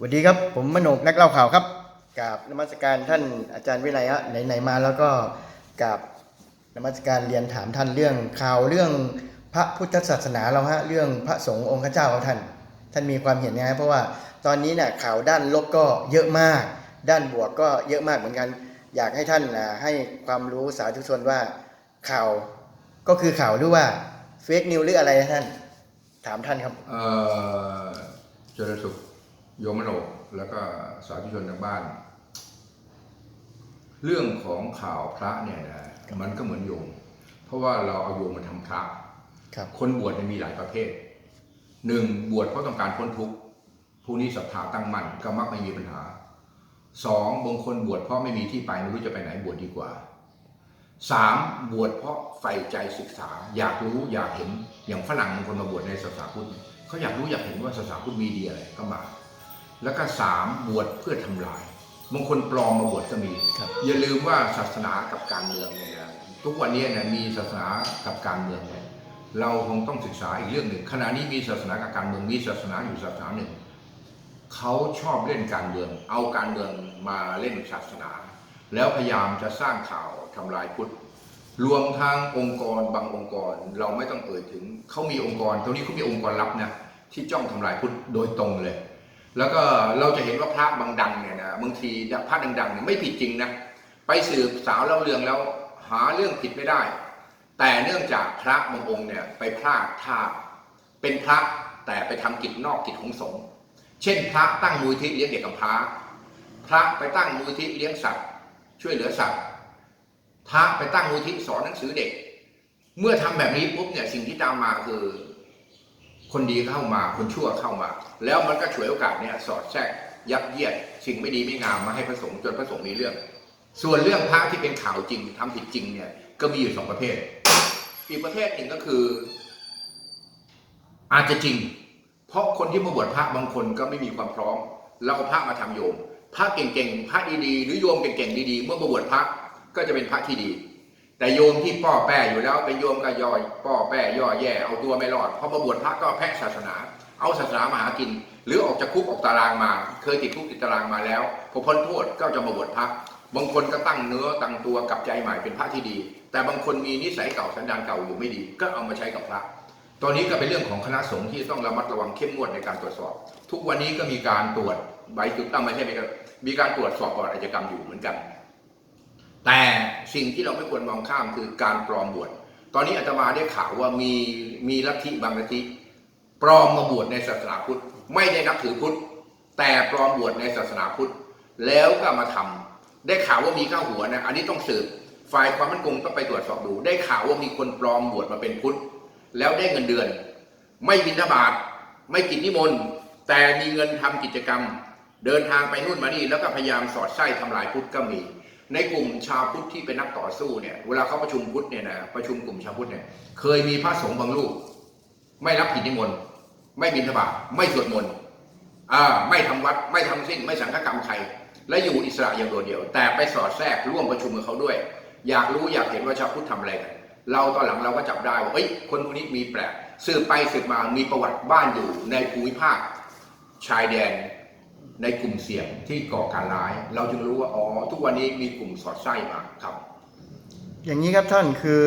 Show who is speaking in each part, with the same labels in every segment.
Speaker 1: สวัสดีครับ ผมมโนกนักเล่าข่าวครับกราบนมัสการท่านอาจารย์วินัยฮะไหนๆมาแล้วก็กราบนมัสการเรียนถามท่านเรื่องข่าวเรื่องพระพุทธศาสนาเราฮะเรื่องพระสงฆ์องค์ข้าเจ้าของท่าน ท่านมีความเห็นยังไงเพราะว่าตอนนี้เนี่ยข่าวด้านลบก็เยอะมาก ด้านบวกก็เยอะมากเหมือนกัน อยากให้ท่านให้ความรู้สาธุชนว่าข่าวก็คือข่าวหรือว่าเฟกนิวหรืออะไรท่าน ถามท่านครับ
Speaker 2: เอ่อเจริญสุข โยมมโนแล้วก็สาธุชนทางบ้าน เรื่องของข่าวพระเนี่ยนะมันก็เหมือนโยม เพราะว่าเราเอาโยมมาทำพระ
Speaker 1: ครับ
Speaker 2: คนบวชเนี่ยมีหลายประเภทหนึ่งบวชเพราะต้องการพ้นทุกข์ผู้นี้ศรัทธาตั้งมั่นก็มักไม่มีปัญหาสองบางคนบวชเพราะไม่มีที่ไปไม่รู้จะไปไหนบวชดีกว่าสามบวชเพราะใฝ่ใจศึกษา อยากรู้อยากเห็นอย่างฝรั่งบางคนมาบวชในศาสนาพุทธเนี่ยเขาอยากรู้อยากเห็นว่าศาสนาพุทธมีดีอะไรก็มา แล้วก็สามบวชเพื่อทำลายบางคนปลอมมาบวชก็มี
Speaker 1: ครับ
Speaker 2: อย่าลืมว่าศาสนากับการเมืองเนี่ยนะทุกวันนี้เนี่ยมีศาสนากับการเมืองเนี่ยเราคงต้องศึกษาอีกเรื่องหนึ่งขณะนี้มีศาสนากับการเมืองมีศาสนาอยู่ศาสนาหนึ่งเขาชอบเล่นการเมือง เอาการเมืองมาเล่นศาสนา แล้วพยายามจะสร้างข่าวทำลายพุทธรวมทั้งองค์กรบางองค์กรเราไม่ต้องเอ่ยถึงเขามีองค์กรตรงนี้เขามีองค์กรลับนะที่จ้องทำลายพุทธโดยตรงเลย แล้วก็เราจะเห็นว่าพระบางดังเนี่ยนะบางทีพระดังๆเนี่ยไม่ผิดจริงนะไปสืบสาวเล่าเรื่องแล้วหาเรื่องผิดไม่ได้ แต่เนื่องจากพระบางองค์เนี่ยไปพลาดท่าเป็นพระแต่ไปทำกิจนอกกิจของสงฆ์เช่น พระตั้งมูลที่เลี้ยงเด็กกำพร้า พระไปตั้งมูลที่เลี้ยงสัตว์ ช่วยเหลือสัตว์พระไปตั้งมูลที่สอนหนังสือเด็ก เมื่อทำแบบนี้ปุ๊บเนี่ยสิ่งที่ตามมาคือ คนดีเข้ามาคนชั่วเข้ามา แล้วมันก็ฉวยโอกาสเนี่ยสอดแทรกยัดเยียดสิ่งไม่ดีไม่งามมาให้พระสงฆ์จนพระสงฆ์มีเรื่อง ส่วนเรื่องพระที่เป็นข่าวจริงทำผิดจริงเนี่ยก็มีอยู่สองประเภท อีกประเภทหนึ่งก็คือ อาจจะจริง เพราะคนที่มาบวชพระบางคนก็ไม่มีความพร้อมเราเอาพระมาทำโยมพระเก่งๆพระดีๆหรือโยมเก่งๆดีๆ เมื่อมาบวชพระก็จะเป็นพระที่ดี แต่โยมที่ป้อแป้อยู่แล้วเป็นโยมก็ย่อยป้อแป้ย่อแย่เอาตัวไม่รอดพอมาบวชพระก็แพ้ศาสนา เอาศาสนามาหากิน หรือออกจากคุกออกตารางมา เคยติดคุกติดตารางมาแล้วพอพ้นโทษก็จะมาบวชพระบางคนก็ตั้งเนื้อตั้งตัวกลับใจใหม่เป็นพระที่ดี แต่บางคนมีนิสัยเก่าสันดานเก่าอยู่ไม่ดี ก็เอามาใช้กับพระตอนนี้ก็เป็นเรื่องของคณะสงฆ์ที่ต้องระมัดระวังเข้มงวดในการตรวจสอบ ทุกวันนี้ก็มีการตรวจใบจุดตั้งไม่ใช่ไหมครับมีการตรวจสอบประวัติอาชญากรรมอยู่เหมือนกัน แต่สิ่งที่เราไม่ควรมองข้ามคือการปลอมบวช ตอนนี้อาตมาได้ข่าวว่ามีมีลัทธิบางลัทธิปลอมมาบวชในศาสนาพุทธ ไม่ได้นับถือพุทธ แต่ปลอมบวชในศาสนาพุทธ แล้วก็มาทำได้ข่าวว่ามีข้าหัวนะอันนี้ต้องสืบฝ่ายความมั่นคงต้องไปตรวจสอบดู ได้ข่าวว่ามีคนปลอมบวชมาเป็นพุทธ แล้วได้เงินเดือน ไม่บิณฑบาตไม่กินนิมนต์แต่มีเงินทำกิจกรรม เดินทางไปนู่นมานี่แล้วก็พยายามสอดไส้ทำลายพุทธก็มี ในกลุ่มชาวพุทธที่เป็นนักต่อสู้เนี่ยเวลาเขาประชุมพุทธเนี่ยนะประชุมกลุ่มชาวพุทธเนี่ยเคยมีพระสงฆ์บางรูปไม่รับกิจนิมนต์ไม่บิณฑบาตไม่สวดมนต์อ่าไม่ทำวัดไม่ทำสิ้นไม่สังฆกรรมใคร และอยู่อิสระอย่างโดดเดี่ยว แต่ไปสอดแทรกร่วมประชุมกับเขาด้วย อยากรู้อยากเห็นว่าชาวพุทธทำอะไรกันเราตอนหลังเราก็จับได้ว่าเอ้ยคนพวกนี้มีแปลกสืบไปสืบมามีประวัติบ้านอยู่ในภูมิภาคชายแดน ในกลุ่มเสี่ยงที่ก่อการร้าย เราจึงรู้ว่าอ๋อทุกวันนี้มีกลุ่มสอดไส้มาครับ
Speaker 1: อย่างนี้ครับท่านคือ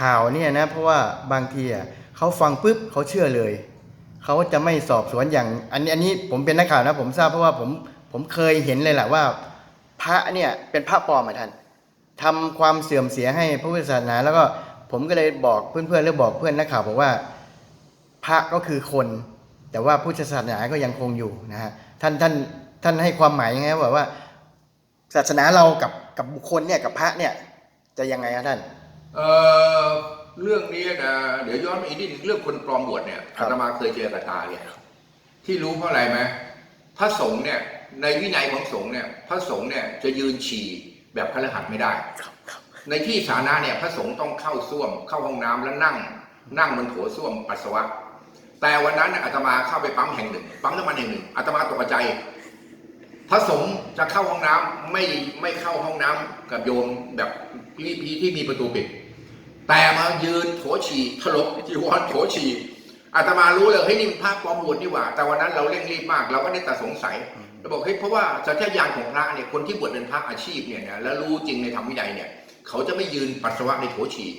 Speaker 1: ข่าวเนี่ยนะเพราะว่าบางทีอะเขาฟังปุ๊บเขาเชื่อเลยเขาจะไม่สอบสวนอย่าง อันนี้อันนี้ผมเป็นนักข่าวนะ ผมทราบเพราะว่าผมผมเคยเห็นเลยแหละว่า พระเนี่ยเป็นพระปลอมอะท่านทำความเสื่อมเสียให้พระพุทธศาสนา แล้วก็ผมก็เลยบอกเพื่อนๆหรือบอกเพื่อนนักข่าวบอกว่า พระก็คือคน แต่ว่าพุทธศาสนาก็ยังคงอยู่นะฮะ ท่านท่านท่านให้ความหมายยังไงครับแบบว่า ศาสนาเรากับกับบุคคลเนี่ยกับพระเนี่ย จะยังไงครับท่าน
Speaker 2: เอ่อเรื่องนี้นะเดี๋ยวย้อนไปอีกนิดนึงเรื่องคนปลอมบวชเนี่ย
Speaker 1: ครั
Speaker 2: อา
Speaker 1: บ
Speaker 2: ตมาเคยเจอกับตาเนี่ยที่รู้เพราะอะไรไหมพระสงฆ์เนี่ย ในวินัยของสงฆ์เนี่ย พระสงฆ์เนี่ยจะยืนฉี่แบบพระรหัสไม่ได้ ในที่สาธารณะเนี่ยพระสงฆ์ต้องเข้าส้วมเข้าห้องน้ำแล้วนั่ง นั่งบนโถส้วมปัสสาวะ แต่วันนั้นอาตมาเข้าไปปั๊มแห่งหนึ่ง ปั๊มน้ำมันแห่งหนึ่งอาตมาตกใจพระสงฆ์จะเข้าห้องน้ำไม่ไม่เข้าห้องน้ำกับโยมแบบพี่พีที่มีประตูปิด แต่มายืนโถฉี่ถลกจีวรโถฉี่อาตมารู้เลยเฮ้ยนี่มันพระปลอมบวชนี่หว่า แต่วันนั้นเราเร่งรีบมากเราก็ได้แต่สงสัยเราบอกเฮ้ยเพราะว่าสัญชาตญาณของพระเนี่ยคนที่บวชเป็นพระอาชีพเนี่ยนะแล้วรู้จริงในธรรมวินัยเนี่ย เขาจะไม่ยืนปัสสาวะในโถฉี่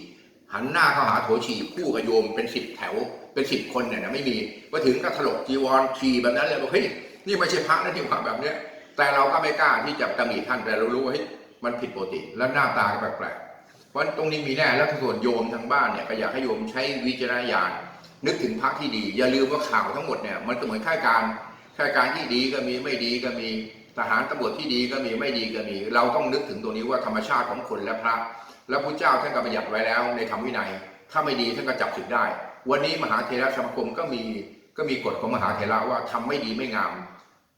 Speaker 2: หันหน้าเข้าหาโถฉี่คู่กับโยมเป็นสิบแถว เป็นสิบคนเนี่ยนะไม่มีมาถึงก็ถลกจีวรฉี่แบบนั้นเลยบอกเฮ้ยนี่ไม่ใช่พระนะที่ทำแบบเนี้ย แต่เราก็ไม่กล้าที่จะตำหนิท่านแต่เรารู้ว่าเฮ้ยมันผิดปกติ แล้วหน้าตาก็แปลกๆเพราะตรงนี้มีแน่แล้วส่วนโยมทางบ้านเนี่ยก็อยากให้โยมใช้วิจารณญาณนึกถึงพระที่ดี อย่าลืมว่าข่าวทั้งหมดเนี่ยมันก็เหมือนข้าราชการข้าราชการที่ดีก็มีไม่ดีก็มีทหารตำรวจที่ดีก็มีไม่ดีก็มี เราต้องนึกถึงตรงนี้ว่าธรรมชาติของคนและพระ แล้วพระเจ้าท่านก็บัญญัติไว้แล้วในธรรมวินัย ถ้าไม่ดีท่านก็จับศึกได้ วันนี้มหาเทระสมาคมก็มีก็มีกฎของมหาเทระว่าทำไม่ดีไม่งาม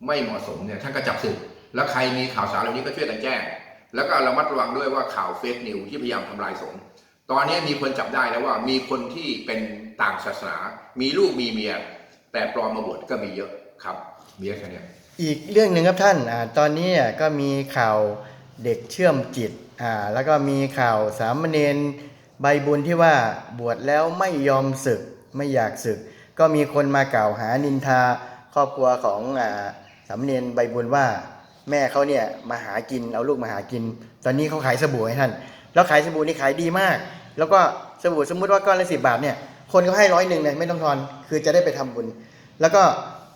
Speaker 2: ไม่เหมาะสมเนี่ยท่านก็จับศึก แล้วใครมีข่าวสารเหล่านี้ก็ช่วยกันแจ้ง แล้วก็ระมัดระวังด้วยว่าข่าวเฟกนิวที่พยายามทำลายสงฆ์ตอนนี้มีคนจับได้แล้วว่ามีคนที่เป็นต่างศาสนา มีลูกมีเมีย แต่ปลอมมาบวชก็มีเยอะครับมีเยอะแค่นี้
Speaker 1: อีกเรื่องหนึ่งครับท่านอตอนนี้ก็มีข่าวเด็กเชื่อมจิตแล้วก็มีข่าวสามเณร ใบบุญที่ว่าบวชแล้วไม่ยอมศึกไม่อยากศึก ก็มีคนมากล่าวหานินทาครอบครัวของอ่าสามเณรใบบุญว่า แม่เขาเนี่ยมาหากินเอาลูกมาหากิน ตอนนี้เขาขายสบู่ให้ท่าน แล้วขายสบู่นี่ขายดีมาก แล้วก็สบู่สมมุติว่าก้อนละสิบาทเนี่ยคนก็ให้ร้อยหนึ่งเลยไม่ต้องทอนคือจะได้ไปทำบุญ แล้วก็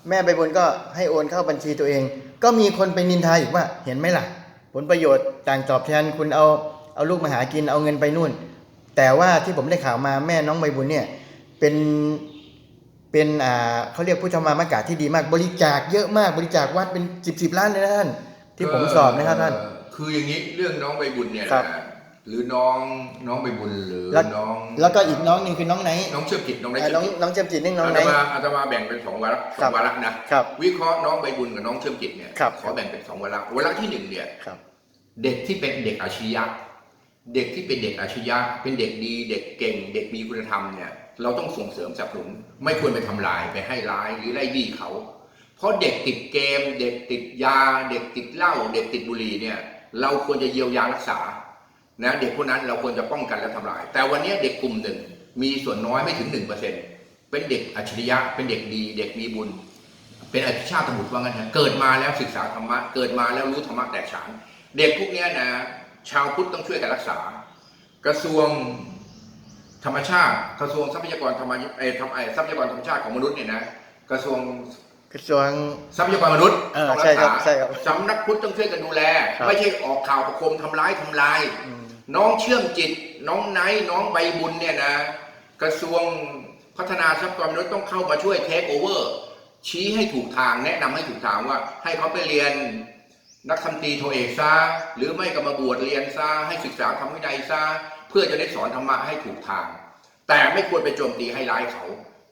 Speaker 1: แม่ใบบุญก็ให้โอนเข้าบัญชีตัวเอง ก็มีคนไปนินทาอีกว่าเห็นไหมล่ะ ผลประโยชน์ต่างตอบแทนคุณเอาเอาลูกมาหากินเอาเงินไปนู่น แต่ว่าที่ผมได้ข่าวมาแม่น้องใบบุญเนี่ยเป็นเป็นอ่าเขาเรียกผู้ธรรมามากาที่ดีมากบริจาคเยอะมากบริจาควัดเป็นสิบสิบล้านเลยนะท่าน ที่ผมสอบนะครับท่าน
Speaker 2: เอ่อคืออย่างนี้เรื่องน้องใบบุญเนี่ย
Speaker 1: ครับ
Speaker 2: นะหรือน้องน้องใบบุญหรือ
Speaker 1: แล้ว
Speaker 2: น้อง
Speaker 1: แล้วก็อีกน้องหนึ่งคือน้องไหน
Speaker 2: น้องเชื่อมจิตน้องไหน
Speaker 1: อ่า
Speaker 2: เชื่
Speaker 1: น้
Speaker 2: อ
Speaker 1: อง
Speaker 2: มจิต
Speaker 1: น้องเจมส์จิตนึ่งน้อง
Speaker 2: อา
Speaker 1: ไหน
Speaker 2: ตมาอาตมาแบ่งเป็นสองวาระส
Speaker 1: ครั
Speaker 2: อบ งวาระนะครับ วิเคราะห์น้องใบบุญกับน้องเชื่อมจิตเนี่ย
Speaker 1: ครับ
Speaker 2: ขอแบ่งเป็นสองวาระวาระที่หนึ่งเนี่ย
Speaker 1: ครับ
Speaker 2: เด็กที่เป็นเด็กอาชียะ เด็กที่เป็นเด็กอาชียะเป็นเด็กดี เด็กเก่ง เด็กมีคุณธรรมเนี่ยเราต้องส่งเสริมสนับสนุนไม่ควรไปทำลายไปให้ร้ายหรือไล่บี้เขา เพราะเด็กติดเกม เด็กติดยา เด็กติดเหล้าเด็กติดบุหรี่เนี่ย เราควรจะเยียวยารักษานะเด็กพวกนั้นเราควรจะป้องกันและทำลาย แต่วันนี้เด็กกลุ่มหนึ่งมีส่วนน้อยไม่ถึงหนึ่งเปอร์เซ็นเป็นเด็กอัจฉริยะ เป็นเด็กดี เด็กมีบุญ เป็นอภิชาติบุตรว่างั้นนะเกิดมาแล้วศึกษาธรรมะเกิดมาแล้วรู้ธรรมะแตกฉาน เด็กพวกนี้นะ ชาวพุทธต้องช่วยกันรักษา กระทรวงธรรมชาติ กระทรวงทรัพยากรธรรมเออทำไอทรัพยากรธรรมชาติของมนุษย์เนี่ยนะกระทรวง
Speaker 1: กระทรวง
Speaker 2: ทรัพยากรมนุษย์
Speaker 1: เออ
Speaker 2: ต้องรั
Speaker 1: ใช่
Speaker 2: ก
Speaker 1: ครั
Speaker 2: ษา
Speaker 1: บใช่ครับ
Speaker 2: สำนักพุทธต้องช่วยกันดูแล
Speaker 1: ครับ
Speaker 2: ไม่ใช่ออกข่าวประโคมทำร้ายทำลาย
Speaker 1: อืม
Speaker 2: น้องเชื่อมจิต น้องไนท์น้องใบบุญเนี่ยนะ กระทรวงพัฒนาทรัพยากรมนุษย์ต้องเข้ามาช่วยเทคโอเวอร์ชี้ให้ถูกทางแนะนำให้ถูกทางว่าให้เขาไปเรียน นักธรรมตีโทเอกซะหรือไม่ก็มาบวชเรียนซะให้ศึกษาธรรมวินัยซะเพื่อจะได้สอนธรรมะให้ถูกทาง แต่ไม่ควรไปโจมตีให้ร้ายเขา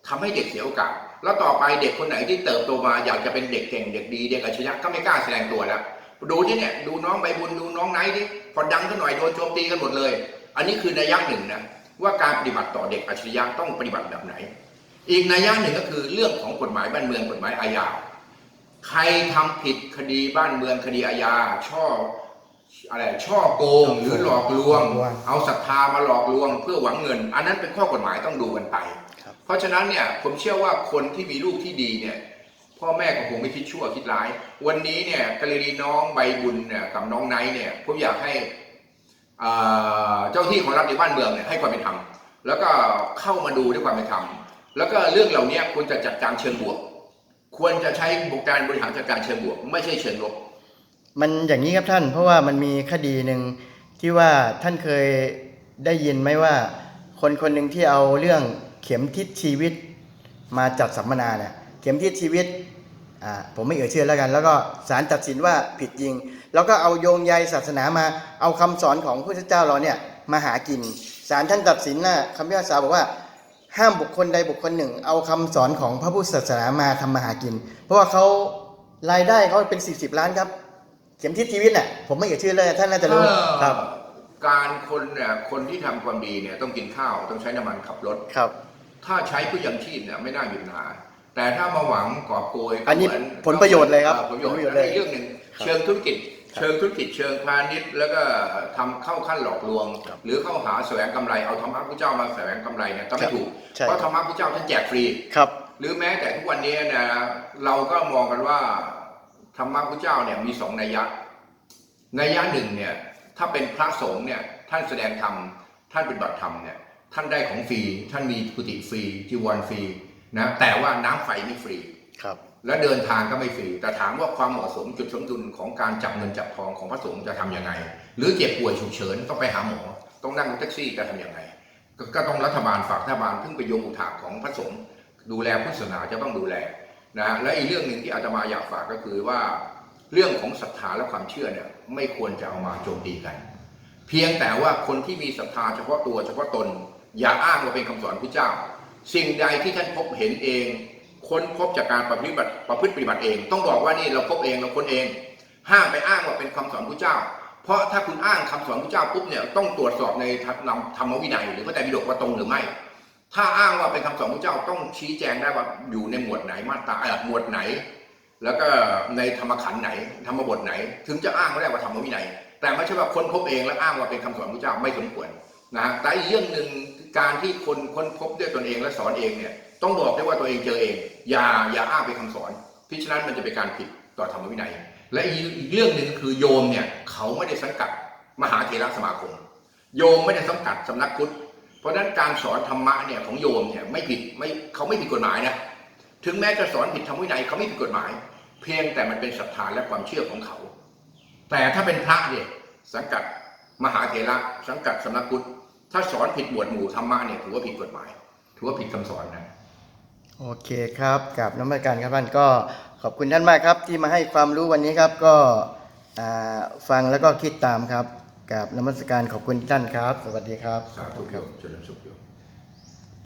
Speaker 2: ทำให้เด็กเสียโอกาสแล้วต่อไปเด็กคนไหนที่เติบโตมาอยากจะเป็นเด็กเก่งเด็กดีเด็กอัจฉริยะก็ไม่กล้าแสดงตัวแล้วดูที่เนี่ยดูน้องใบบุญดูน้องไนท์ดิพอดังขึ้นหน่อยโดนโจมตีกันหมดเลย อันนี้คือนัยยะหนึ่งนะว่าการปฏิบัติต่อเด็กอัจฉริยะต้องปฏิบัติแบบไหน อีกนัยยะหนึ่งก็คือเรื่องของกฎหมายบ้านเมืองกฎหมายอาญา ใครทำผิดคดีบ้านเมืองคดีอาญา ช่ออะไรช่อโกงหรือหลอกลวง
Speaker 1: หลอกลวง
Speaker 2: เอาศรัทธามาหลอกลวง เพื่อหวังเงิน อันนั้นเป็นข้อกฎหมายต้องดูกันไป
Speaker 1: ครับ
Speaker 2: เพราะฉะนั้นเนี่ยผมเชื่อว่าคนที่มีลูกที่ดีเนี่ยพ่อแม่ก็คงไม่คิดชั่วคิดร้าย วันนี้เนี่ยกรณีน้องใบบุญเนี่ยกับน้องไนท์เนี่ยผมอยากให้อ่าเจ้าที่ของรัฐในบ้านเมืองเนี่ยให้ความเป็นธรรมแล้วก็เข้ามาดูด้วยความเป็นธรรมแล้วก็เรื่องเหล่านี้ควรจะจัดการเชิงบวก ควรจะใช้การบริหารจัดการเชิงบวก ไม่ใช่เชิงลบ
Speaker 1: มันอย่างนี้ครับท่าน เพราะว่ามันมีคดีหนึ่งที่ว่าท่านเคยได้ยินไหมว่า คนคนหนึ่งที่เอาเรื่องเข็มทิศชีวิตมาจัดสัมมนาเนี่ยเข็มทิศชีวิตอ่าผมไม่เอ่ยชื่อแล้วกัน แล้วก็ศาลตัดสินว่าผิดจริง แล้วก็เอาโยงใยศาสนามาเอาคำสอนของพระเจ้าเราเนี่ยมาหากินศาลท่านตัดสินนะคำพิพากษาบอกว่า ห้ามบุคคลใดบุคคลหนึ่ง เอาคำสอนของพระพุทธศาสนามาทำมาหากิน เพราะว่าเขารายได้เขาเป็นสิบสิบล้านครับ เข็มทิศชีวิตน่ะผมไม่เอ่ยชื่อเลยท่านน่าจะรู้ครับ
Speaker 2: การคนเนี่ยคนที่ทำความดีเนี่ยต้องกินข้าวต้องใช้น้ำมันขับรถ
Speaker 1: ครับ
Speaker 2: ถ้าใช้เพื่อยังชีพเนี่ยไม่น่ามีปัญหาแต่ถ้ามาหวังกอบโกยก็
Speaker 1: อันนี้
Speaker 2: เหมื
Speaker 1: ผลประโยชน์เลยครับ
Speaker 2: ออผลประโยชน์
Speaker 1: ผลประโยชน์
Speaker 2: และ
Speaker 1: เลย
Speaker 2: อีกเรื่องหนึ่ง
Speaker 1: ครับ
Speaker 2: เชิงธุรกิจ
Speaker 1: ครับ
Speaker 2: เชิงธุรกิจเชิงพาณิชย์ แล้วก็ทำเข้าขั้นหลอกลวง
Speaker 1: ครับ
Speaker 2: หรือเข้าหาแสวงกำไรเอาธรรมะพระเจ้ามาแสวงกำไรเนี่ยก็
Speaker 1: ครั
Speaker 2: ไม่
Speaker 1: บ
Speaker 2: ถูก
Speaker 1: ใช่
Speaker 2: เพราะธรรมะพระเจ้าท่านแจกฟรี
Speaker 1: ครับ
Speaker 2: หรือแม้แต่ทุกวันนี้เนะเราก็มองกันว่าธรรมะพระเจ้าเนี่ยมีสองนัยยะนัยยะหนึ่งเนี่ยถ้าเป็นพระสงฆ์เนี่ยท่านแสดงธรรมท่านปฏิบัติธรรมเนี่ยท่านได้ของฟรีท่านมีกุฏิฟรีจีวรฟรีนะแต่ว่าน้ำไฟไม่ฟรี
Speaker 1: ครับ
Speaker 2: และเดินทางก็ไม่ฟรีแต่ถามว่าความเหมาะสมจุดสมดุลของการจับเงินจับทองของพระสงฆ์จะทำยังไง หรือเจ็บป่วยฉุกเฉินต้องไปหาหมอ ต้องนั่งรถแท็กซี่จะทำยังไง ก็ต้องรัฐบาลฝากรัฐบาลพึ่งไปโยงอุทาของพระสงฆ์ดูแลพุทธศาสนาจะต้องดูแลนะและอีกเรื่องหนึ่งที่อาตมาอยากฝากก็คือว่าเรื่องของศรัทธาและความเชื่อเนี่ยไม่ควรจะเอามาโจมตีกัน เพียงแต่ว่าคนที่มีศรัทธาเฉพาะตัวเฉพาะตน อย่าอ้างว่าเป็นคำสอนพระเจ้า สิ่งใดที่ท่านพบเห็นเอง ค้นพบจากการปฏิบัติประพฤติปฏิบัติเอง ต้องบอกว่านี่เราพบเองเราค้นเอง ห้ามไปอ้างว่าเป็นคำสอนพระเจ้า เพราะถ้าคุณอ้างคำสอนพระเจ้าปุ๊บเนี่ยต้องตรวจสอบในธรรมวินัยหรือพระไตรปิฎกว่าตรงหรือไม่ ถ้าอ้างว่าเป็นคำสอนพระเจ้าต้องชี้แจงได้ว่าอยู่ในหมวดไหนมาตราหมวดไหน แล้วก็ในธรรมขันไหนธรรมบทไหน ถึงจะอ้างได้ว่าธรรมวินัย แต่ไม่ใช่ว่าค้นพบเองแล้วอ้างว่าเป็นคำสอนพระเจ้าไม่สมควรนะแต่อีกเรื่องหนึ่ง การที่คนค้นพบด้วยตนเองและสอนเองเนี่ยต้องบอกได้ว่าตัวเองเจอเอง อย่าอย่าอ้างเป็นคำสอนพิฉะนั้นมันจะเป็นการผิดต่อธรรมวินัย และอีกอีกเรื่องหนึ่งคือโยมเนี่ยเขาไม่ได้สังกัดมหาเถรสมาคม โยมไม่ได้สังกัดสำนักพุทธเพราะฉะนั้นการสอนธรรมะเนี่ยของโยมเนี่ยไม่ผิดไม่เขาไม่ผิดกฎหมายนะถึงแม้จะสอนผิดธรรมวินัยเขาไม่ผิดกฎหมาย เพียงแต่มันเป็นศรัทธาและความเชื่อของเขา แต่ถ้าเป็นพระเนี่ยสังกัดมหาเถระสังกัดสำนักพุทธ ถ้าสอนผิดหมวดหมู่ธรรมะเนี่ยถือว่าผิดกฎหมาย ถือว่าผิดคำสอนนะ
Speaker 1: โอเคครับกับน้ำมันการครับท่านก็ขอบคุณท่านมากครับ ที่มาให้ความรู้วันนี้ครับก็อ่าฟังแล้วก็คิดตามครับกับนมัสการขอบคุณท่านครับ สวัสดีครับ
Speaker 2: สาธุโยมเจริญสุขโยม